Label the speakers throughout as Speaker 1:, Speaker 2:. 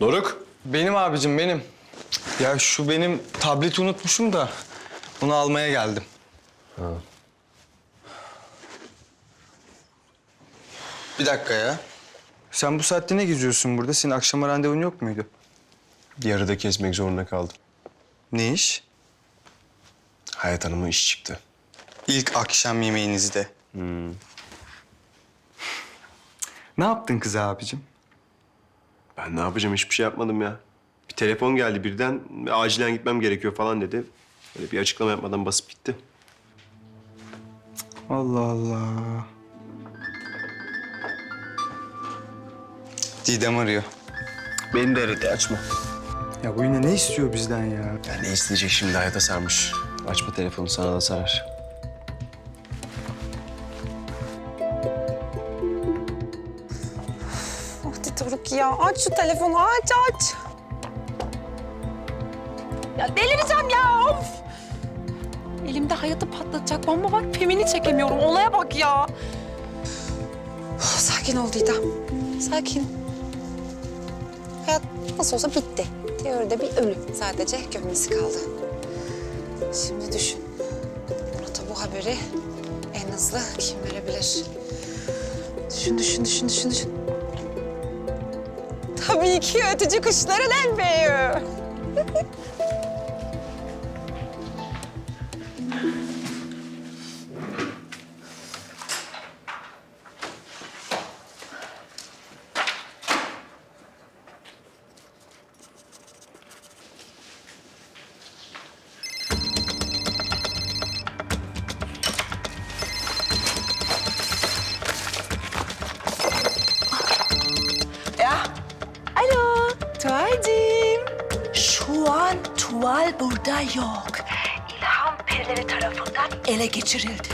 Speaker 1: Doruk.
Speaker 2: Benim abicim benim. Ya şu benim tableti unutmuşum da onu almaya geldim. Bir dakika ya. Sen bu saatte ne geziyorsun burada? Senin akşama randevun yok muydu?
Speaker 1: Yarıda kesmek zorunda kaldım.
Speaker 2: Ne iş?
Speaker 1: Hayat Hanım'a iş çıktı.
Speaker 2: İlk akşam yemeğinizde. Ne yaptın kız abicim?
Speaker 1: Ben ne yapacağım hiçbir şey yapmadım ya. Bir telefon geldi birden acilen gitmem gerekiyor falan dedi. Böyle bir açıklama yapmadan basıp gitti.
Speaker 2: Allah Allah. Didem arıyor.
Speaker 1: Beni de aradı açma.
Speaker 2: Ya bu yine ne istiyor bizden ya?
Speaker 1: Ya ne isteyecek şimdi hayata sarmış. Açma telefonu sana da sarar.
Speaker 3: Doruk ya aç şu telefonu aç aç. Ya delireceğim ya of. Elimde hayatı patlatacak bomba var. Pimini çekemiyorum. Olaya bak ya. Sakin ol Didem. Sakin. Hayat nasıl olsa bitti. Teoride bir ölüm. Sadece gömmesi kaldı. Şimdi düşün. Murat'a bu haberi en hızlı kim verebilir? Düşün, düşün, düşün, düşün, düşün. Tabii ötücü kuşların en büyüğü.
Speaker 4: tuval burada yok. İlham perileri tarafından ele geçirildi.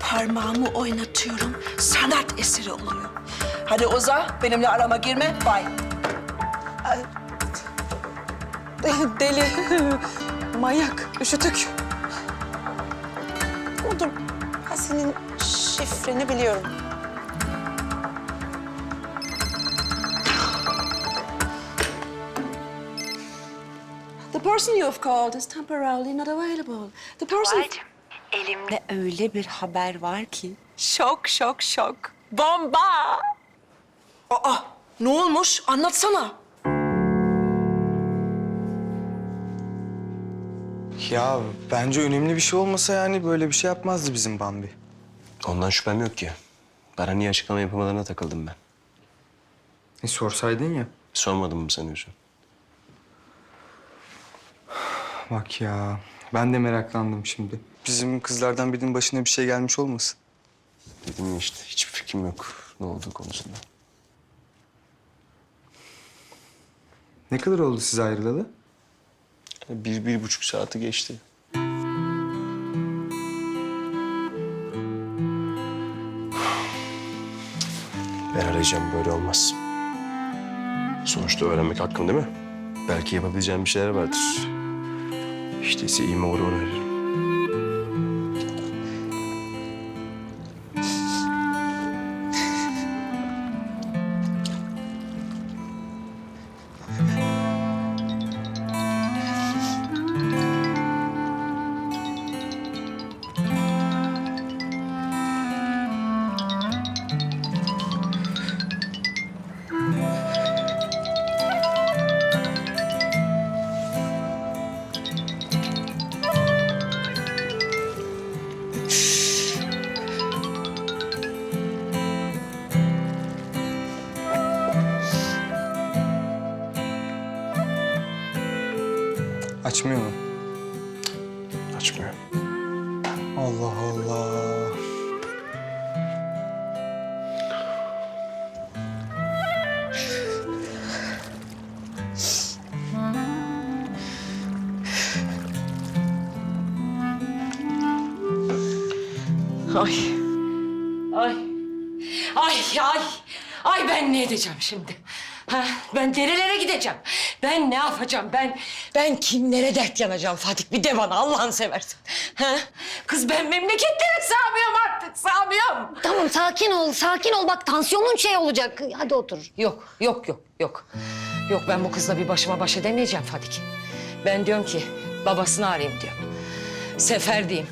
Speaker 4: Parmağımı oynatıyorum, sanat eseri oluyor. Hadi Oza, benimle arama girme, bye.
Speaker 3: Deli, manyak, üşütük. Dur, ben senin şifreni biliyorum.
Speaker 4: The person you have called is temporarily not available. The person...
Speaker 3: Elimde öyle bir haber var ki şok şok şok. Bomba!
Speaker 4: Aa, ne olmuş? Anlatsana.
Speaker 2: Ya bence önemli bir şey olmasa yani böyle bir şey yapmazdı bizim Bambi.
Speaker 1: Ondan şüphem yok ki. Bana niye açıklama yapamadığına takıldım ben.
Speaker 2: E sorsaydın ya.
Speaker 1: Sormadım mı sanıyorsun?
Speaker 2: Bak ya ben de meraklandım şimdi. Bizim kızlardan birinin başına bir şey gelmiş olmasın?
Speaker 1: Dedim ya işte hiçbir fikrim yok ne olduğu konusunda.
Speaker 2: Ne kadar oldu siz ayrılalı?
Speaker 1: Bir, bir buçuk saati geçti. Ben arayacağım böyle olmaz. Sonuçta öğrenmek hakkım değil mi? Belki yapabileceğim bir şeyler vardır. İşte ise iyi mi onu.
Speaker 2: Açmıyor mu?
Speaker 1: Açmıyor.
Speaker 2: Allah Allah.
Speaker 5: Ay. Ay. Ay ay. Ay ben ne edeceğim şimdi? Ha, ben nerelere gideceğim? Ben ne yapacağım? Ben ben kimlere dert yanacağım Fatih? Bir de bana Allah'ını seversen. Ha? Kız ben memleketleri sığamıyorum artık. Sığamıyorum.
Speaker 6: Tamam sakin ol, sakin ol. Bak tansiyonun şey olacak. Hadi otur.
Speaker 5: Yok, yok, yok, yok. Yok ben bu kızla bir başıma baş edemeyeceğim Fadik. Ben diyorum ki babasını arayayım diyorum. Sefer diyeyim.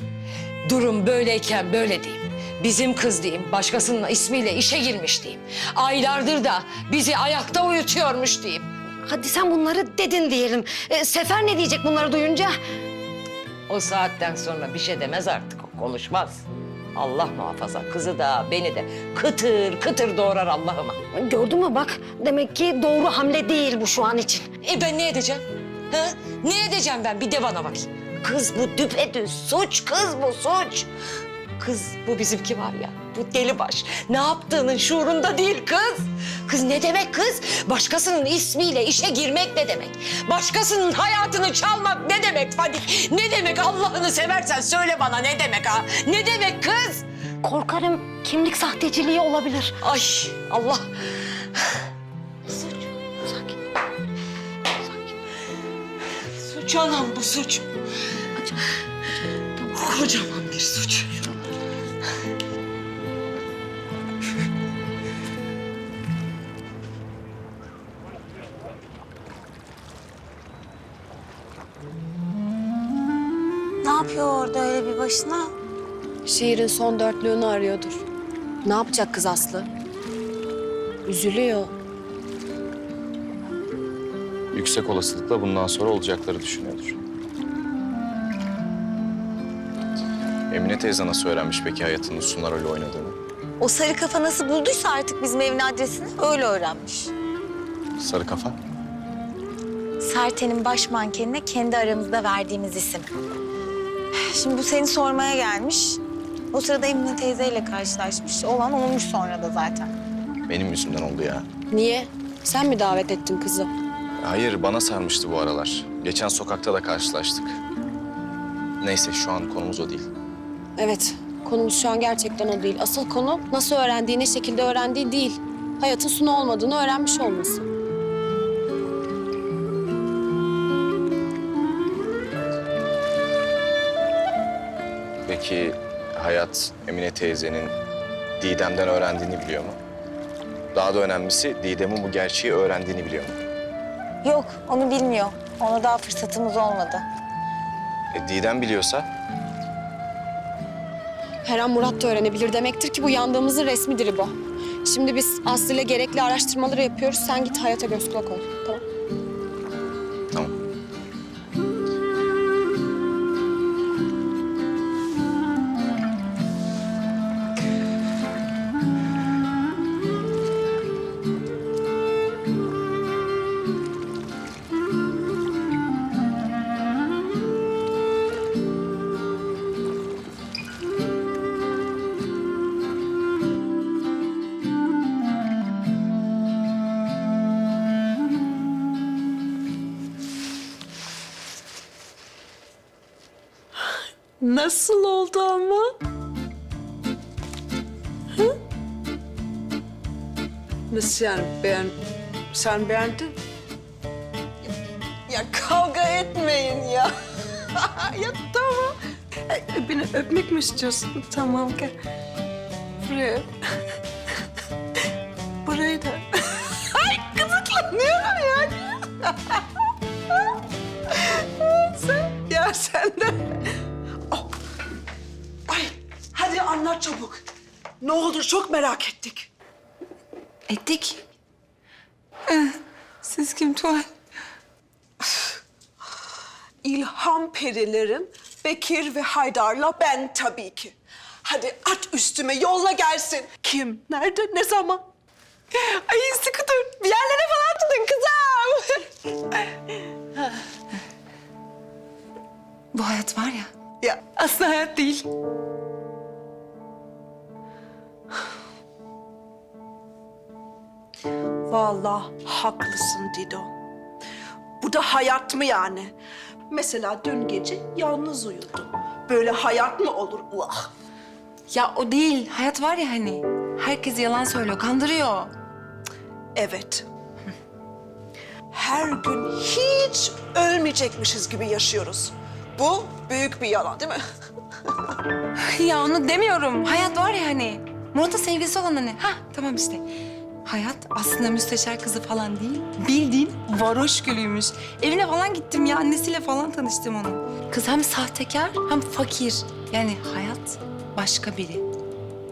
Speaker 5: Durum böyleyken böyle diyeyim. Bizim kız diyeyim, başkasının ismiyle işe girmiş diyeyim. Aylardır da bizi ayakta uyutuyormuş diyeyim.
Speaker 6: Hadi sen bunları dedin diyelim. E, Sefer ne diyecek bunları duyunca?
Speaker 5: O saatten sonra bir şey demez artık, konuşmaz. Allah muhafaza kızı da beni de kıtır kıtır doğrar Allah'ıma.
Speaker 6: Gördün mü bak demek ki doğru hamle değil bu şu an için.
Speaker 5: E ben ne edeceğim? Ha? Ne edeceğim ben? Bir de bana bakayım. Kız bu düpedüz suç, kız bu suç. Kız bu bizimki var ya, bu deli baş. Ne yaptığının şuurunda değil kız. Kız ne demek kız? Başkasının ismiyle işe girmek ne demek? Başkasının hayatını çalmak ne demek Fadik? Ne demek Allah'ını seversen söyle bana ne demek ha? Ne demek kız?
Speaker 6: Korkarım kimlik sahteciliği olabilir.
Speaker 5: Ay Allah.
Speaker 6: Suç. Sakin.
Speaker 5: Suç anam bu suç. Kocaman bir suç.
Speaker 7: Ne yapıyor orada öyle bir başına?
Speaker 8: Şiirin son dörtlüğünü arıyordur. Ne yapacak kız Aslı? Üzülüyor.
Speaker 9: Yüksek olasılıkla bundan sonra olacakları düşünüyordur. Emine teyze nasıl öğrenmiş peki hayatının Sunar öyle oynadığını?
Speaker 7: O sarı kafa nasıl bulduysa artık bizim evin adresini öyle öğrenmiş.
Speaker 9: Sarı kafa.
Speaker 7: Serten'in baş mankenine kendi aramızda verdiğimiz isim. Şimdi bu seni sormaya gelmiş. O sırada Emine teyzeyle karşılaşmış. Olan olmuş sonra da zaten.
Speaker 9: Benim yüzümden oldu ya.
Speaker 8: Niye? Sen mi davet ettin kızı?
Speaker 9: Hayır bana sarmıştı bu aralar. Geçen sokakta da karşılaştık. Neyse şu an konumuz o değil.
Speaker 8: Evet, konumuz şu an gerçekten o değil. Asıl konu nasıl öğrendiği, ne şekilde öğrendiği değil. Hayatın sunu olmadığını öğrenmiş olması.
Speaker 9: Peki Hayat Emine teyzenin Didem'den öğrendiğini biliyor mu? Daha da önemlisi Didem'in bu gerçeği öğrendiğini biliyor mu?
Speaker 7: Yok onu bilmiyor. Ona daha fırsatımız olmadı.
Speaker 9: E, Didem biliyorsa
Speaker 8: Her an Murat da öğrenebilir demektir ki bu yandığımızın resmidir bu. Şimdi biz Aslı ile gerekli araştırmaları yapıyoruz. Sen git hayata göz kulak ol. Tamam.
Speaker 9: tamam.
Speaker 4: Nasıl oldu ama? Hı? Nasıl yani beğen... Sen beğendin? Ya kavga etmeyin ya. ya tamam. E, Beni öpmek mi istiyorsun? Tamam gel. Buraya. öp. Burayı da. Ay kızıklanıyorum ya. sen, ya sen de. Anlat çabuk. Ne oldu çok merak ettik.
Speaker 3: Ettik. Siz kim Tuval?
Speaker 4: İlham perilerin Bekir ve Haydar'la ben tabii ki. Hadi at üstüme yolla gelsin. Kim, nerede, ne zaman?
Speaker 3: Ay sıkı dur. Bir yerlere falan tutun kızım. Bu hayat var ya.
Speaker 4: Ya
Speaker 3: Aslında hayat değil.
Speaker 4: Vallahi haklısın Dido. Bu da hayat mı yani? Mesela dün gece yalnız uyudum. Böyle hayat mı olur? Uah.
Speaker 3: Ya o değil. Hayat var ya hani. Herkes yalan söylüyor, kandırıyor.
Speaker 4: Evet. Her gün hiç ölmeyecekmişiz gibi yaşıyoruz. Bu büyük bir yalan değil mi?
Speaker 3: Ya onu demiyorum. Hayat var ya hani. Murat'ın sevgilisi olan hani. Ha tamam işte. Hayat aslında müsteşar kızı falan değil. Bildiğin varoş gülüymüş. Evine falan gittim ya. Annesiyle falan tanıştım onun. Kız hem sahtekar hem fakir. Yani hayat başka biri.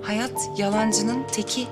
Speaker 3: Hayat yalancının teki.